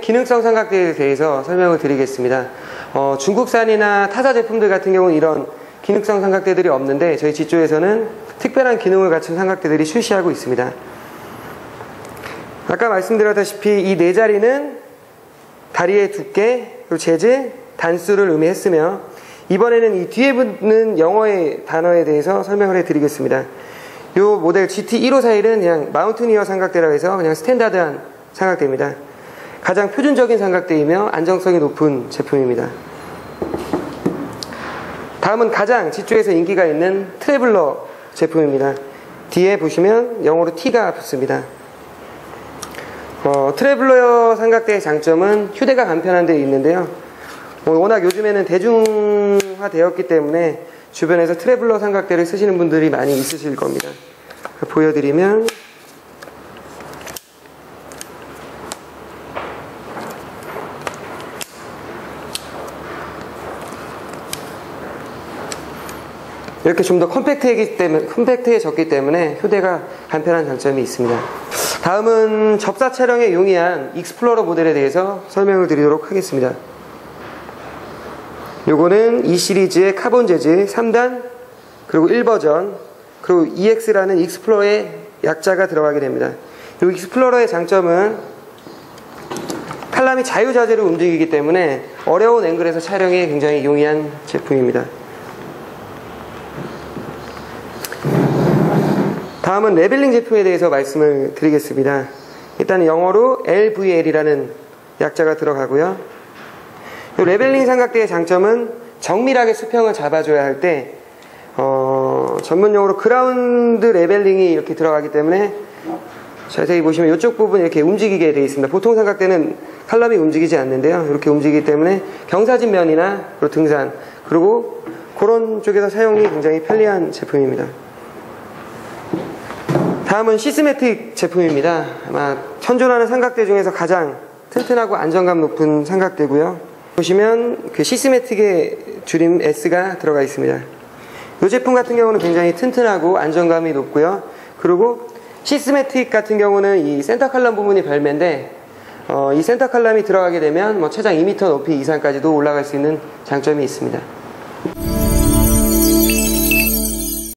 기능성 삼각대에 대해서 설명을 드리겠습니다. 어, 중국산이나 타사 제품들 같은 경우는 이런 기능성 삼각대들이 없는데 저희 지조에서는 특별한 기능을 갖춘 삼각대들이 출시하고 있습니다. 아까 말씀드렸다시피 이 네 자리는 다리의 두께, 그리고 재질, 단수를 의미했으며 이번에는 이 뒤에 붙는 영어의 단어에 대해서 설명을 해드리겠습니다. 이 모델 GT154일은 그냥 마운트니어 삼각대라고 해서 그냥 스탠다드한 삼각대입니다. 가장 표준적인 삼각대이며 안정성이 높은 제품입니다. 다음은 가장 지쪽에서 인기가 있는 트래블러 제품입니다. 뒤에 보시면 영어로 T가 붙습니다. 어, 트래블러 삼각대의 장점은 휴대가 간편한 데 있는데요. 어, 워낙 요즘에는 대중화 되었기 때문에 주변에서 트래블러 삼각대를 쓰시는 분들이 많이 있으실 겁니다. 보여드리면 이렇게 좀 더 컴팩트해졌기 때문에, 컴팩트해졌기 때문에 휴대가 간편한 장점이 있습니다. 다음은 접사 촬영에 용이한 익스플로러 모델에 대해서 설명을 드리도록 하겠습니다. 요거는 이 시리즈의 카본 재질 3단 그리고 1버전 그리고 EX라는 익스플로러의 약자가 들어가게 됩니다. 이 익스플로러의 장점은 칼람이 자유자재로 움직이기 때문에 어려운 앵글에서 촬영에 굉장히 용이한 제품입니다. 다음은 레벨링 제품에 대해서 말씀을 드리겠습니다. 일단 영어로 LVL이라는 약자가 들어가고요. 레벨링 삼각대의 장점은 정밀하게 수평을 잡아줘야 할 때 어, 전문용어로 그라운드 레벨링이 이렇게 들어가기 때문에 자세히 보시면 이쪽 부분 이렇게 움직이게 되어 있습니다. 보통 삼각대는 칼럼이 움직이지 않는데요. 이렇게 움직이기 때문에 경사진 면이나 등산 그리고 그런 쪽에서 사용이 굉장히 편리한 제품입니다. 다음은 시스메틱 제품입니다. 아마 현존하는 삼각대 중에서 가장 튼튼하고 안정감 높은 삼각대고요. 보시면 그 시스메틱의 줄임 S가 들어가 있습니다. 이 제품 같은 경우는 굉장히 튼튼하고 안정감이 높고요. 그리고 시스메틱 같은 경우는 이 센터 칼럼 부분이 별매인데 어, 이 센터 칼럼이 들어가게 되면 뭐 최장 2m 높이 이상까지도 올라갈 수 있는 장점이 있습니다.